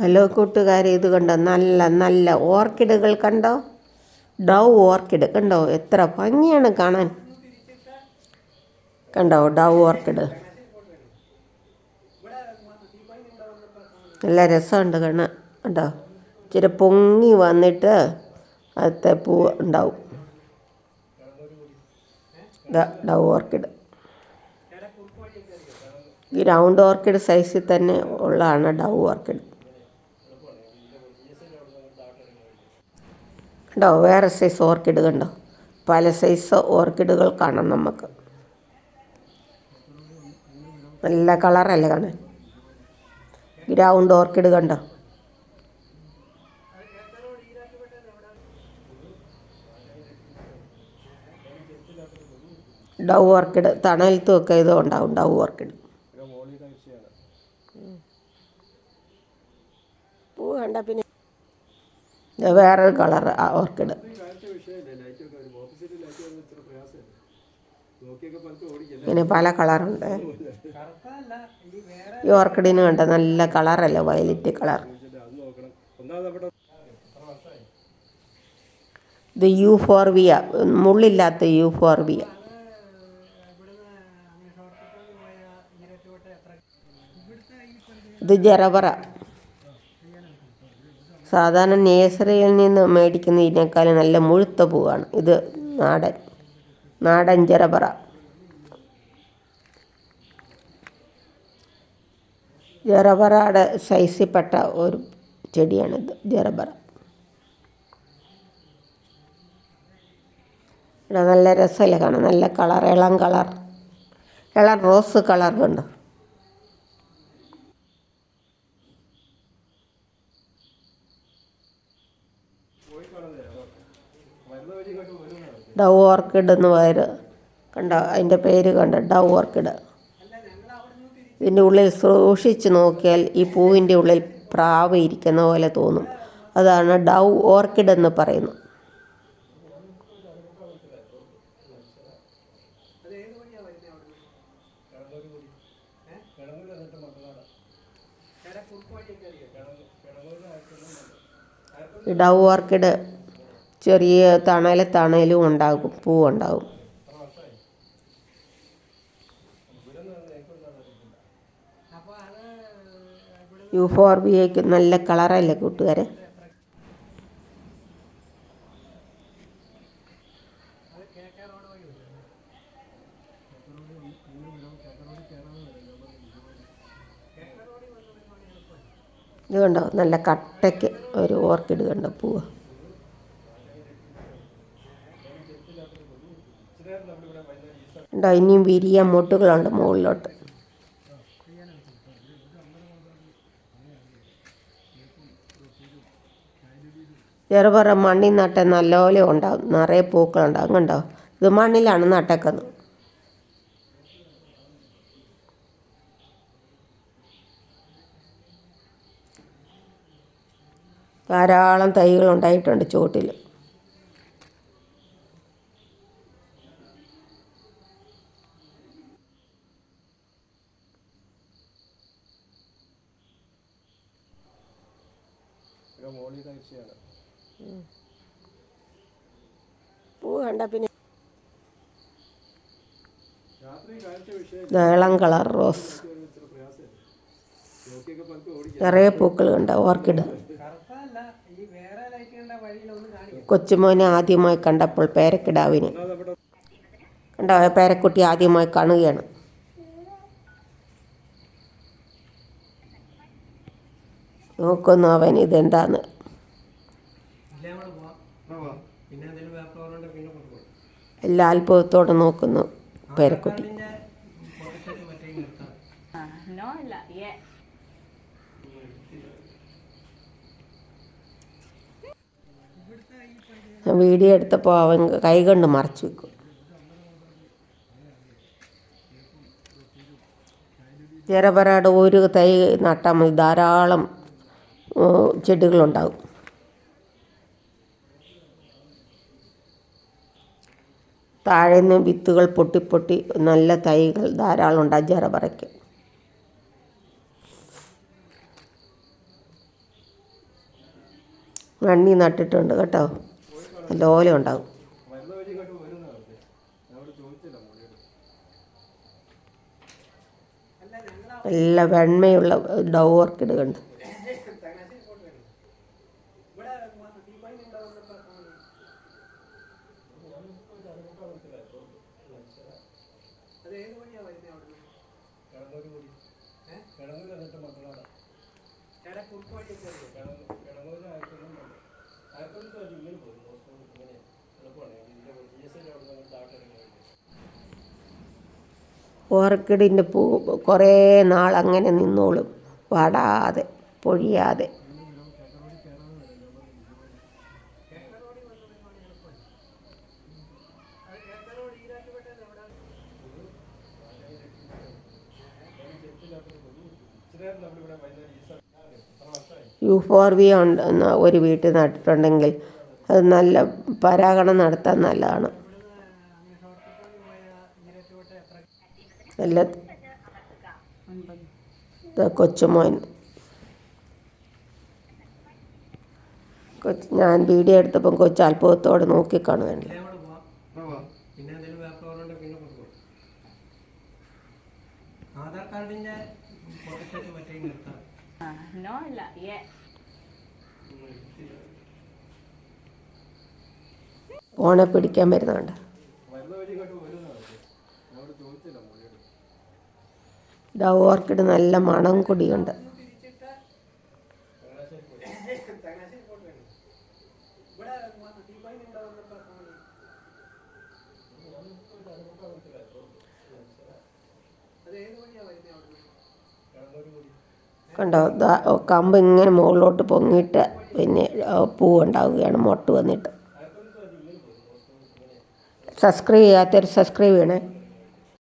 Hello കൂട്ടുകാരെ ഇത് കണ്ടോ? നല്ല നല്ല ഓർക്കിഡുകൾ കണ്ടോ? ഡൗ ഓർക്കിഡ്. കണ്ടോ? എത്ര ഭംഗിയാണ് കാണാൻ. കണ്ടോ? ഡൗ ഓർക്കിഡ്. നല്ല രസമുണ്ട് കാണാൻ. കണ്ടോ? ഇച്ചിരി പൊങ്ങി വന്നിട്ട് അടുത്ത പൂ ഉണ്ടാവും. ഡൗ ഓർക്കിഡ്. ഈ റൗണ്ട് ഓർക്കിഡ് സൈസിൽ തന്നെ ഉള്ളതാണ് ഡൗ ഓർക്കിഡ് കണ്ടോ? വേറെ സൈസ് ഓർക്കിഡ് കണ്ടോ? പല സൈസ് ഓർക്കിഡുകൾ കാണാം നമുക്ക്. നല്ല കളറല്ലേ കാണാൻ ഗ്രൗണ്ട് ഓർക്കിഡ് കണ്ടോ? ഡൗ ഓർക്കിഡ് തണലത്തും ഒക്കെ ഇത് ഉണ്ടാവും ഡൗ ഓർക്കിഡ് പൂ കണ്ട പിന്നെ ഇത് വേറൊരു കളർ ഓർക്കിഡ്. ഇങ്ങനെ പല കളറുണ്ട്. ഈ ഓർക്കിഡിന് കണ്ട നല്ല കളറല്ലേ വയലറ്റ് കളർ. ഇത് യു ഫോർവിയ മുള്ളില്ലാത്ത യു ഫോർവിയ ഇത് ജറബറ. സാധാരണ നേഴ്സറിയിൽ നിന്ന് മേടിക്കുന്ന ഇതിനേക്കാളും നല്ല മുഴുത്ത പൂവാണ്. ഇത് നാടൻ നാടൻ ജരപറ ജറബറയുടെ സൈസിൽപ്പെട്ട ഒരു ചെടിയാണിത് ജറബറ ഇവിടെ നല്ല രസമല്ലേ കാണാൻ? നല്ല കളർ ഇളം കളർ. ഇളം റോസ് കളർ കണ്ടോ? ഡവ് ഓർക്കിഡ് എന്ന് പേര് കണ്ട അതിന്റെ പേര് കണ്ടോ ഡവ് ഓർക്കിഡ്. ഇതിന്റെ ഉള്ളിൽ സൂക്ഷിച്ച് നോക്കിയാൽ ഈ പൂവിന്റെ ഉള്ളിൽ പ്രാവ് ഇരിക്കുന്ന പോലെ തോന്നും. അതാണ് ഡവ് ഓർക്കിഡ് എന്ന് പറയുന്നത് ഈ ഡവ് ഓർക്കിഡ് ചെറിയ തണല തണലും ഉണ്ടാകും പൂവുണ്ടാകും. യു ഫോർ ബിയേക്ക് നല്ല കളറല്ലേ കൂട്ടുകാരെ? ഇത് കണ്ടോ? നല്ല കട്ടയ്ക്ക് ഒരു ഓർക്കിഡ് കണ്ട പൂവ് ഇനിയും വിരിയാൻ മൊട്ടുകളുണ്ട് മുകളിലോട്ട്. ചെറുപറ മണ്ണിൽ നട്ട നല്ലപോലെ ഉണ്ടാവും. നിറയെ പൂക്കളുണ്ടാവും കണ്ടോ ഇത് മണ്ണിലാണ് നട്ടക്കുന്നത്. ധാരാളം തൈകൾ ഉണ്ടായിട്ടുണ്ട് ചുവട്ടിൽ. പൂ കണ്ട പിന്നെ ഇളം കളർ റോസ്. നിറയെ പൂക്കൾ കണ്ട ഓർക്കിഡ്. കൊച്ചുമോനെ ആദ്യമായി കണ്ടപ്പോൾ പേരക്കിടാവിന്. കണ്ട? പേരക്കുട്ടി ആദ്യമായി കാണുകയാണ്. നോക്കുന്നു അവൻ ഇതെന്താന്ന്. എല്ലാ അത്ഭുതത്തോടെ നോക്കുന്നു പേരക്കുട്ടി. വീഡിയോ എടുത്തപ്പോൾ അവൻ കൈ കൊണ്ട് മറച്ചു വെക്കും. ചെറപറയുടെ ഒരു തൈ നട്ടാൽ മതി. ധാരാളം ചെടികളുണ്ടാകും താഴെ നിന്ന് വിത്തുകൾ പൊട്ടി പൊട്ടി നല്ല തൈകൾ ധാരാളം ഉണ്ടാകും ചെറപറയ്ക്ക് മണ്ണി നട്ടിട്ടുണ്ട് കേട്ടോ. നല്ലപോലെ മോളിയോട് നല്ല വെണ്മയുള്ള ഡൗ ഓർക്കിഡ് കണ്ട്. കിടന്നൂര് കൂടി കിടന്നൂര് എന്നിട്ട് മക്കളാണ് കിടന്നൂര് ആയിരത്തൊന്നും ആയിരത്തൊന്നും തോന്നി ഇങ്ങനെ ഓർക്കിഡിന്റെ പൂ കുറേ നാൾ അങ്ങനെ നിന്നോളും. വാടാതെ പൊഴിയാതെ. യൂഫോർവിയ ഉണ്ട് ഒരു വീട്ടിൽ നട്ടിട്ടുണ്ടെങ്കിൽ അത് നല്ല പരാഗണം നടത്താൻ നല്ലതാണ്. നല്ല കൊച്ചുമോൻ. കൊച്ച് ഞാൻ വീഡിയോ എടുത്തപ്പം കൊച്ചു അത്ഭുതത്തോടെ കൊടുക്കും ആധാർ കാർഡിന്റെ ഫോണെ പിടിക്കാൻ വരുന്നുണ്ട്. ഡൗ ഓർക്കിഡ് നല്ല മണം കൊടിയുണ്ട്. കണ്ടോ? കമ്പ് ഇങ്ങനെ മുകളിലോട്ട് പൊങ്ങിയിട്ട് പിന്നെ പൂ ഉണ്ടാവുകയാണ് മൊട്ട് വന്നിട്ട്. സബ്സ്ക്രൈബ് ചെയ്യാത്തവർ സബ്സ്ക്രൈബ് ചെയ്യണേ.